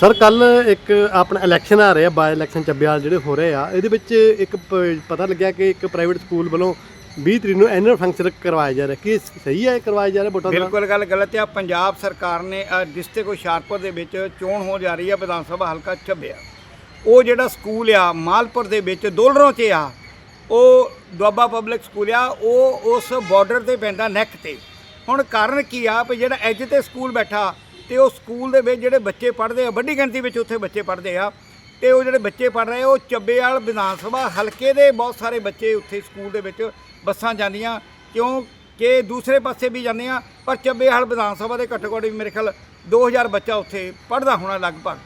Sir ਕੱਲ ਇੱਕ ਆਪਣਾ ਇਲੈਕਸ਼ਨ ਆ ਰਿਹਾ ਬਾਈ ਇਲੈਕਸ਼ਨ ਚੱਬਿਆਲ ਜਿਹੜੇ ਹੋ ਰਹੇ ਆ, ਇਹਦੇ ਵਿੱਚ ਇੱਕ ਪ- ਪਤਾ ਲੱਗਿਆ ਕਿ ਇੱਕ ਪ੍ਰਾਈਵੇਟ ਸਕੂਲ ਵੱਲੋਂ 20 ਤਰੀਕ ਨੂੰ ਐਨੂਅਲ ਫੰਕਸ਼ਨ ਕਰਵਾਇਆ ਜਾ ਰਿਹਾ। ਕੀ ਸਹੀ ਹੈ, ਇਹ ਕਰਵਾਇਆ ਜਾ ਰਿਹਾ ਵੋਟਾਂ ਦਾ? ਬਿਲਕੁਲ ਗੱਲ ਗਲਤ ਆ, ਪੰਜਾਬ ਸਰਕਾਰ ਨੇ ਡਿਸਟ੍ਰਿਕਟ ਹੁਸ਼ਿਆਰਪੁਰ ਦੇ ਵਿੱਚ ਚੋਣ ਹੋ ਜਾ ਰਹੀ ਆ, ਵਿਧਾਨ ਸਭਾ ਹਲਕਾ ਛੱਬਿਆ ਉਹ ਜਿਹੜਾ ਸਕੂਲ ਆ, ਮਾਲਪੁਰ ਦੇ ਵਿੱਚ ਦੋਲਰੋਂ 'ਚ ਆ, ਉਹ ਦੁਆਬਾ ਪਬਲਿਕ ਸਕੂਲ ਆ, ਉਹ ਉਸ ਬਾਰਡਰ ਤੇ ਪੈਂਦਾ ਨੈਕ ਤੇ। ਹੁਣ ਕਾਰਨ ਕੀ ਆ, ਵੀ ਜਿਹੜਾ ਐਜ ਤੇ ਸਕੂਲ ਬੈਠਾ ਤੇ ਉਹ ਸਕੂਲ ਦੇ ਵਿੱਚ ਜਿਹੜੇ ਬੱਚੇ ਪੜ੍ਹਦੇ ਆ, ਵੱਡੀ ਗਿਣਤੀ ਵਿੱਚ ਉੱਥੇ ਬੱਚੇ ਪੜ੍ਹਦੇ ਆ, ਤੇ ਉਹ ਜਿਹੜੇ ਬੱਚੇ ਪੜ੍ਹ ਰਹੇ ਉਹ ਚੱਬੇਵਾਲ ਵਿਧਾਨ ਸਭਾ ਹਲਕੇ ਦੇ ਬਹੁਤ ਸਾਰੇ ਬੱਚੇ ਉੱਥੇ ਸਕੂਲ ਦੇ ਵਿੱਚ ਬੱਸਾਂ ਜਾਂਦੀਆਂ, ਕਿਉਂਕਿ ਦੂਸਰੇ ਪਾਸੇ ਵੀ ਜਾਂਦੇ ਜਾਂਦੀਆਂ ਪਰ ਚੱਬੇਵਾਲ ਵਿਧਾਨ ਸਭਾ ਦੇ ਘੱਟੋ ਘੱਟ ਵੀ ਮੇਰੇ ਖਿਆਲ 2000 ਬੱਚਾ ਉੱਥੇ ਪੜ੍ਹਦਾ ਹੋਣਾ ਲਗਭਗ।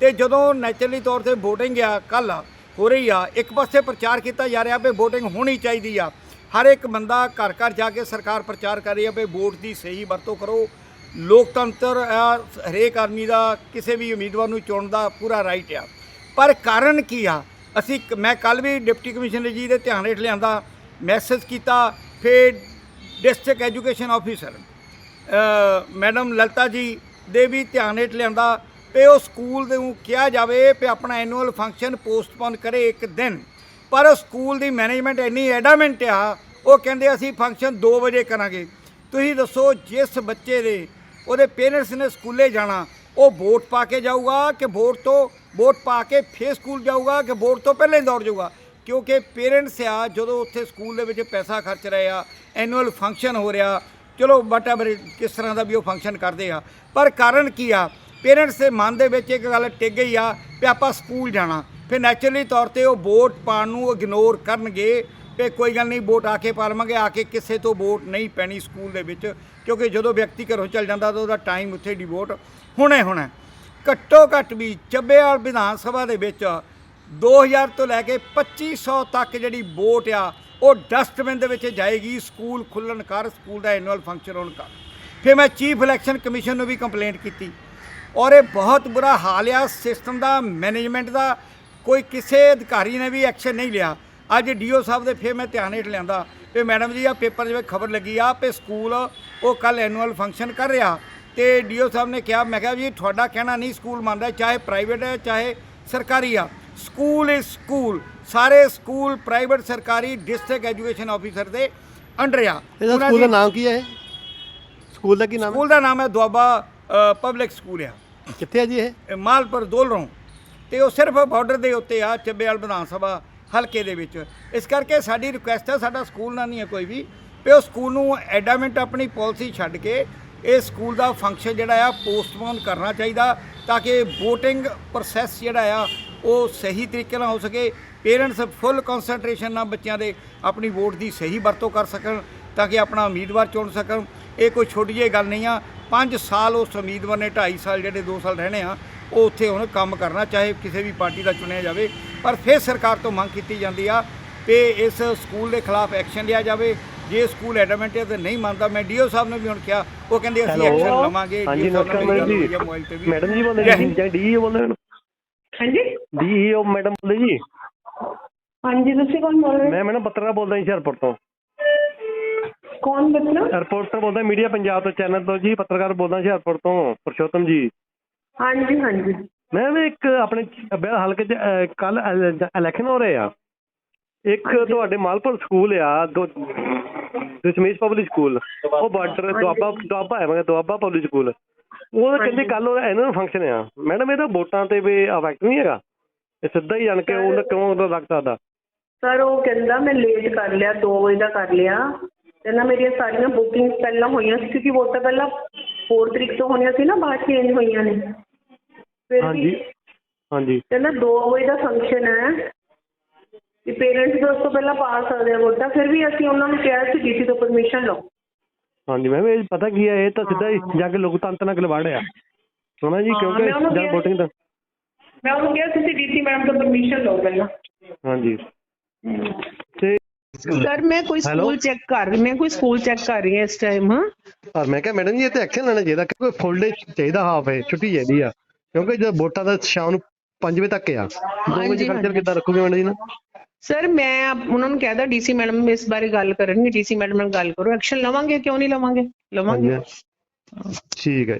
ਤੇ ਜਦੋਂ ਨੈਚੁਰਲੀ ਤੌਰ ਤੇ VOTING ਆ ਕੱਲ ਹੋ ਰਹੀ ਆ, ਇੱਕ ਪਾਸੇ ਪ੍ਰਚਾਰ ਕੀਤਾ ਜਾ ਰਿਹਾ ਵੀ VOTING ਹੋਣੀ ਚਾਹੀਦੀ ਆ, ਹਰ ਇੱਕ ਬੰਦਾ ਘਰ ਘਰ ਜਾ ਕੇ ਸਰਕਾਰ ਪ੍ਰਚਾਰ ਕਰ ਰਹੀ ਆ ਵੀ ਵੋਟ ਦੀ ਸਹੀ ਵਰਤੋਂ ਕਰੋ ਲੋਕਤੰਤਰ ਆ, ਹਰੇਕ ਆਦਮੀ ਦਾ, ਕਿਸੇ ਵੀ ਉਮੀਦਵਾਰ ਨੂੰ ਚੁਣਨ ਦਾ ਪੂਰਾ ਰਾਈਟ ਆ। ਪਰ ਕਾਰਨ ਕੀ ਆ? ਅਸੀਂ ਮੈਂ ਕੱਲ ਵੀ ਡਿਪਟੀ ਕਮਿਸ਼ਨਰ ਜੀ ਦੇ ਧਿਆਨ ਹੇਠ ਲਿਆਂਦਾ ਮੈਸੇਜ ਕੀਤਾ, ਫਿਰ district education officer madam Lalita ji ਦੇ ਵੀ ਧਿਆਨ ਹੇਠ ਲਿਆਂਦਾ ਤੇ ਉਹ ਸਕੂਲ ਦੇ ਨੂੰ ਕਿਹਾ ਜਾਵੇ ਕਿ ਆਪਣਾ ਐਨੂਅਲ ਫੰਕਸ਼ਨ ਪੋਸਟਪੋਨ ਕਰੇ ਇੱਕ ਦਿਨ। ਪਰ ਸਕੂਲ ਦੀ ਮੈਨੇਜਮੈਂਟ ਇੰਨੀ ਐਡਾਮੈਂਟ ਆ, ਉਹ ਕਹਿੰਦੇ ਅਸੀਂ ਫੰਕਸ਼ਨ 2 ਵਜੇ ਕਰਾਂਗੇ। ਤੁਸੀਂ ਦੱਸੋ, ਜਿਸ ਬੱਚੇ ਦੇ ਉਹਦੇ ਪੇਰੈਂਟਸ ਨੇ ਸਕੂਲੇ ਜਾਣਾ। ਉਹ ਵੋਟ ਪਾ ਕੇ ਜਾਊਗਾ ਕਿ ਵੋਟ ਤੋਂ, ਵੋਟ ਪਾ ਕੇ ਫੇਰ ਸਕੂਲ ਜਾਊਗਾ ਕਿ ਵੋਟ ਤੋਂ ਪਹਿਲਾਂ ਹੀ ਦੌੜ ਜਾਊਗਾ? ਕਿਉਂਕਿ ਪੇਰੈਂਟਸ ਆ, ਜਦੋਂ ਉੱਥੇ ਸਕੂਲ ਦੇ ਵਿੱਚ ਪੈਸਾ ਖਰਚ ਰਹੇ ਆ ਐਨੂਅਲ ਫੰਕਸ਼ਨ ਹੋ ਰਿਹਾ, ਚਲੋ ਵਟਐਵਰ ਕਿਸ ਤਰ੍ਹਾਂ ਦਾ ਵੀ ਉਹ ਫੰਕਸ਼ਨ ਕਰਦੇ ਆ। ਪਰ ਕਾਰਨ ਕੀ ਆ? ਪੇਰੈਂਟਸ ਦੇ ਮਨ ਦੇ ਵਿੱਚ ਇੱਕ ਗੱਲ ਟਿਕ ਗਈ ਆ ਵੀ ਆਪਾਂ ਸਕੂਲ ਜਾਣਾ। ਫਿਰ ਨੈਚੁਰਲੀ ਤੌਰ ਤੇ ਉਹ ਵੋਟ ਪਾਉਣ ਨੂੰ ਇਗਨੋਰ ਕਰਨਗੇ। ਵੀ ਕੋਈ ਗੱਲ ਨਹੀਂ, ਵੋਟ ਆ ਕੇ ਪਾ ਲਵਾਂਗੇ, ਆ ਕੇ ਕਿਸੇ ਤੋਂ ਵੋਟ ਨਹੀਂ ਪੈਣੀ ਸਕੂਲ ਦੇ ਵਿੱਚ, ਕਿਉਂਕਿ ਜਦੋਂ ਵਿਅਕਤੀ ਘਰੋਂ ਚੱਲ ਜਾਂਦਾ ਤਾਂ ਉਹਦਾ ਟਾਈਮ ਉੱਥੇ ਦੀ ਵੋਟ ਹੁਣੇ ਹੋਣਾ ਘੱਟੋ ਘੱਟ ਵੀ ਚੱਬੇਵਾਲ ਵਿਧਾਨ ਸਭਾ ਦੇ ਵਿੱਚ 2000 ਤੋਂ ਲੈ ਕੇ 2500 ਤੱਕ ਜਿਹੜੀ ਵੋਟ ਆ, ਉਹ ਡਸਟਬਿਨ ਦੇ ਵਿੱਚ ਜਾਏਗੀ, ਸਕੂਲ ਖੁੱਲਣ ਕਰ ਸਕੂਲ ਦਾ ਐਨੂਅਲ ਫੰਕਸ਼ਨ ਹੋਣ ਕਰ ਫਿਰ ਮੈਂ ਚੀਫ ਇਲੈਕਸ਼ਨ ਕਮਿਸ਼ਨ ਨੂੰ ਵੀ ਕੰਪਲੇਂਟ ਕੀਤੀ। ਔਰ ਇਹ ਬਹੁਤ ਬੁਰਾ ਹਾਲ ਆ ਸਿਸਟਮ ਦਾ ਮੈਨੇਜਮੈਂਟ ਦਾ, ਕੋਈ ਕਿਸੇ ਅਧਿਕਾਰੀ ਨੇ ਵੀ ਐਕਸ਼ਨ ਨਹੀਂ ਲਿਆ। ਅੱਜ ਡੀਓ ਸਾਹਿਬ ਦੇ ਫਿਰ ਮੈਂ ਧਿਆਨ ਹੇਠ ਲਿਆਂਦਾ ਵੀ ਮੈਡਮ ਜੀ ਆ ਪੇਪਰ ਜਿਵੇਂ ਖਬਰ ਲੱਗੀ ਆ ਵੀ ਸਕੂਲ ਉਹ ਕੱਲ ਐਨੂਅਲ ਫੰਕਸ਼ਨ ਕਰ ਰਿਹਾ ਤੇ ਡੀਓ ਸਾਹਿਬ ਨੇ ਕਿਹਾ ਮੈਂ ਕਿਹਾ ਜੀ ਤੁਹਾਡਾ ਕਹਿਣਾ ਨਹੀਂ ਸਕੂਲ ਮੰਨਦਾ ਚਾਹੇ ਪ੍ਰਾਈਵੇਟ ਹੈ ਚਾਹੇ ਸਰਕਾਰੀ ਆ। ਸਕੂਲ ਇਜ਼ ਸਕੂਲ ਸਾਰੇ ਸਕੂਲ ਪ੍ਰਾਈਵੇਟ ਸਰਕਾਰੀ ਡਿਸਟ੍ਰਿਕਟ ਐਜੂਕੇਸ਼ਨ ਆਫੀਸਰ ਦੇ ਅੰਡਰ ਆ। ਇਹਦਾ ਸਕੂਲ ਦਾ ਨਾਮ ਕੀ ਹੈ ਇਹ? ਸਕੂਲ ਦਾ ਕੀ ਨਾਮ ਸਕੂਲ ਦਾ ਨਾਮ ਹੈ ਦੁਆਬਾ ਪਬਲਿਕ ਸਕੂਲ ਆ। ਕਿੱਥੇ ਹੈ ਜੀ ਇਹ? ਇਹ ਮਾਲਪੁਰ ਦੋਲਰੋਂ। ਤੇ ਉਹ ਸਿਰਫ ਬਾਰਡਰ ਦੇ ਉੱਤੇ ਆ ਚੱਬੇਵਾਲ ਵਿਧਾਨ ਸਭਾ। ਹਲਕੇ ਦੇ ਵਿੱਚ। ਇਸ ਕਰਕੇ ਸਾਡੀ ਰਿਕੁਐਸਟ ਹੈ, ਸਾਡਾ ਸਕੂਲ ਨਾਲ ਨਹੀਂ ਹੈ ਕੋਈ ਵੀ। ਵੀ ਉਹ ਸਕੂਲ ਨੂੰ ਐਡਾਮੈਂਟ ਆਪਣੀ ਪਾਲਿਸੀ ਛੱਡ ਕੇ ਇਹ ਸਕੂਲ ਦਾ ਫੰਕਸ਼ਨ ਜਿਹੜਾ ਆ ਪੋਸਟਪੋਨ ਕਰਨਾ ਚਾਹੀਦਾ ਤਾਂ ਕਿ VOTING ਪ੍ਰੋਸੈਸ ਜਿਹੜਾ ਆ, ਉਹ ਸਹੀ ਤਰੀਕੇ ਨਾਲ ਹੋ ਸਕੇ। ਪੇਰੈਂਟਸ ਫੁੱਲ ਕਨਸੈਂਟਰੇਸ਼ਨ ਨਾਲ ਬੱਚਿਆਂ ਦੇ ਆਪਣੀ ਵੋਟ ਦੀ ਸਹੀ ਵਰਤੋਂ ਕਰ ਸਕਣ ਤਾਂ ਕਿ ਆਪਣਾ ਉਮੀਦਵਾਰ ਚੁਣ ਸਕਣ। ਇਹ ਕੋਈ ਛੋਟੀ ਜਿਹੀ ਗੱਲ ਨਹੀਂ ਆ। 5 ਸਾਲ ਉਸ ਉਮੀਦਵਾਰ ਨੇ 2.5 ਸਾਲ ਜਿਹੜੇ 2 ਸਾਲ ਰਹਿਣੇ ਆ ਉਹ ਉੱਥੇ ਹੁਣ ਕੰਮ ਕਰਨਾ ਚਾਹੇ ਕਿਸੇ ਵੀ ਪਾਰਟੀ ਦਾ ਚੁਣਿਆ ਜਾਵੇ ਪਰ ਫਿਰ ਸਰਕਾਰ ਤੋਂ ਮੰਗ ਕੀਤੀ ਜਾਂਦੀ ਆ ਕਿ ਇਸ ਸਕੂਲ ਦੇ ਖਿਲਾਫ ਐਕਸ਼ਨ ਲਿਆ ਜਾਵੇ। ਜੇ ਸਕੂਲ ਐਡਮੈਂਟ ਹੈ ਤੇ ਨਹੀਂ ਮੰਨਦਾ ਮੈਂ ਡੀਓ ਸਾਹਿਬ ਨੇ ਵੀ ਹੁਣ ਕਿਹਾ ਉਹ ਕਹਿੰਦੇ ਅਸੀਂ? ਐਕਸ਼ਨ ਲਵਾਂਗੇ ਹਾਂਜੀ, ਮੈਡਮ ਹੋਈ ਆ ਮੋਬਾਈਲ ਤੇ ਵੀ। ਮੈਡਮ ਜੀ ਬੋਲਦੇ ਜੈ ਡੀਈਓ ਬੋਲਦੇ ਨੇ ਹਾਂਜੀ। ਡੀਈਓ ਮੈਡਮ ਬੋਲਦੇ ਜੀ। ਹਾਂਜੀ ਤੁਸੀਂ ਕੌਣ ਬੋਲ ਰਹੇ? ਮੈਂ ਮੈਡਮ ਪੱਤਰਕਾਰ ਬੋਲਦਾ ਜੀ ਹੁਸ਼ਿਆਰਪੁਰ ਤੋਂ। ਕੌਣ ਬਤਨਾ ਰਿਪੋਰਟਰ ਬੋਲਦਾ ਮੀਡੀਆ ਪੰਜਾਬ ਤੋਂ ਚੈਨਲ ਤੋਂ ਜੀ ਪੱਤਰਕਾਰ ਬੋਲਦਾ ਹੁਸ਼ਿਆਰਪੁਰ ਤੋਂ ਪੁਰਸ਼ੋਤਮ ਜੀ। ਹਾਂਜੀ ਹਾਂਜੀ। ਮੈਂ ਵੀ ਇੱਕ ਆਪਣੇ ਬਿਆਨ ਹਲਕੇ ਚ ਕੱਲ ਇਲੈਕਸ਼ਨ ਹੋ ਰਹੇ ਆ। ਇੱਕ ਤੁਹਾਡੇ ਮਾਲਪੁਰ ਸਕੂਲ ਆ ਦੋ ਦਸ਼ਮੇਸ਼ ਪਬਲਿਕ ਸਕੂਲ। ਉਹ ਬਾਰਡਰ ਦੁਆਬਾ ਦੁਆਬਾ ਹੈ ਮੈਂ ਦੁਆਬਾ ਪਬਲਿਕ ਸਕੂਲ। ਉਹ ਕਹਿੰਦੇ ਕੱਲ ਉਹਦਾ ਐਨੂਅਲ ਫੰਕਸ਼ਨ ਆ। ਮੈਡਮ ਇਹਦਾ ਵੋਟਾਂ ਤੇ ਵੀ ਅਫੈਕਟ ਨਹੀਂ ਹੈਗਾ। ਇਹ ਸਿੱਧਾ ਹੀ ਜਾਣ ਕੇ ਉਹਨੇ ਕਿਉਂ ਉਹਦਾ ਲੱਗ ਸਕਦਾ ਸਰ ਉਹ ਕਹਿੰਦਾ ਮੈਂ ਲੇਟ ਕਰ ਲਿਆ 2 ਵਜੇ ਦਾ ਕਰ ਲਿਆ। ਕਹਿੰਦਾ ਮੇਰੀਆਂ ਸਾਰੀਆਂ ਬੁਕਿੰਗਸ ਪਹਿਲਾਂ ਹੋਈਆਂ ਸੀ ਕਿਉਂਕਿ ਵੋਟਾਂ ਪਹਿਲਾਂ 4 ਤਰੀਕ ਤੋਂ ਹੋਣੀਆਂ ਸੀ ਨਾ ਬਾਅਦ ਚੇਂਜ ਹੋਈਆਂ ਨੇ। ਫਿਰ ਹਾਂਜੀ ਵੀ ਹਾਂਜੀ। ਕਹਿੰਦਾ 2 ਵਜੇ ਦਾ ਫੰਕਸ਼ਨ ਹੈ। ਕਿ ਪੇਰੈਂਟਸ ਉਸ ਤੋਂ ਪਹਿਲਾਂ ਪਾ ਸਕਦੇ ਆ ਵੋਟਾਂ ਫਿਰ ਵੀ ਅਸੀਂ ਉਹਨਾਂ ਨੂੰ ਕਿਹਾ ਸੀ ਡੀਸੀ ਤੋਂ ਪਰਮਿਸ਼ਨ ਲਓ। ਹਾਂਜੀ ਮੈਮ ਇਹ ਪਤਾ ਕੀ ਹੈ ਇਹ ਤਾਂ ਸਿੱਧਾ ਹੀ ਜਾ ਕੇ ਲੋਕਤੰਤਰ ਨਾਲ ਖਿਲਵਾੜ ਆ। ਸੁਣਾ ਜੀ ਹਾਂ, ਕਿਉਂਕਿ ਮੈਂ ਉਹਨੂੰ ਜਦ ਕਿਹਾ- VOTING ਦਾ ਮੈਂ ਉਹਨੂੰ ਕਿਹਾ ਤੁਸੀਂ ਡੀਸੀ ਮੈਡਮ ਤੋਂ ਪਰਮਿਸ਼ਨ ਲਓ ਪਹਿਲਾਂ। ਹਾਂਜੀ। ਤੇ ਸਰ ਮੈਂ ਕੋਈ? ਸਕੂਲ ਚੈੱਕ ਕਰ ਮੈਂ ਕੋਈ ਸਕੂਲ ਚੈੱਕ ਕਰ ਰਹੀ ਹਾਂ ਇਸ ਟਾਈਮ ਹਾਂ। ਪਰ ਮੈਂ ਕਿਹਾ ਮੈਡਮ ਜੀ ਇਹ ਤੇ ਐਕਸ਼ਨ ਲੈਣਾ ਚਾਹੀਦਾ ਕਿਉਂਕਿ ਫੁੱਲ ਡੇ ਚਾਹੀਦਾ ਹਾਫ ਹੈ ਛੁੱਟੀ ਚਾਹੀਦੀ ਆ। ਕਿਉਂਕਿ ਜਦ ਵੋਟਾਂ ਦਾ ਸ਼ਾਮ ਨੂੰ 5 ਵਜੇ ਤੱਕ ਆ 2 ਵਜੇ ਹਾਂਜੀ, ਕਲਚਰ ਹਾਂਜੀ। ਕਿੱਦਾਂ ਰੱਖੋਗੇ ਮੈਡਮ ਜੀ ਨਾ? ਸਰ ਮੈਂ ਆਪ- ਉਹਨਾਂ ਨੂੰ ਕਹਿਦਾ ਡੀਸੀ ਮੈਡਮ ਇਸ ਬਾਰੇ ਗੱਲ ਕਰਨਗੇ ਡੀਸੀ ਮੈਡਮ ਨਾਲ ਗੱਲ ਕਰੋ। ਐਕਸ਼ਨ ਲਵਾਂਗੇ ਕਿਉਂ ਨਹੀਂ ਲਵਾਂਗੇ? ਲਵਾਂਗੇ। ਹਾਂਜੀ। ਠੀਕ ਹੈ।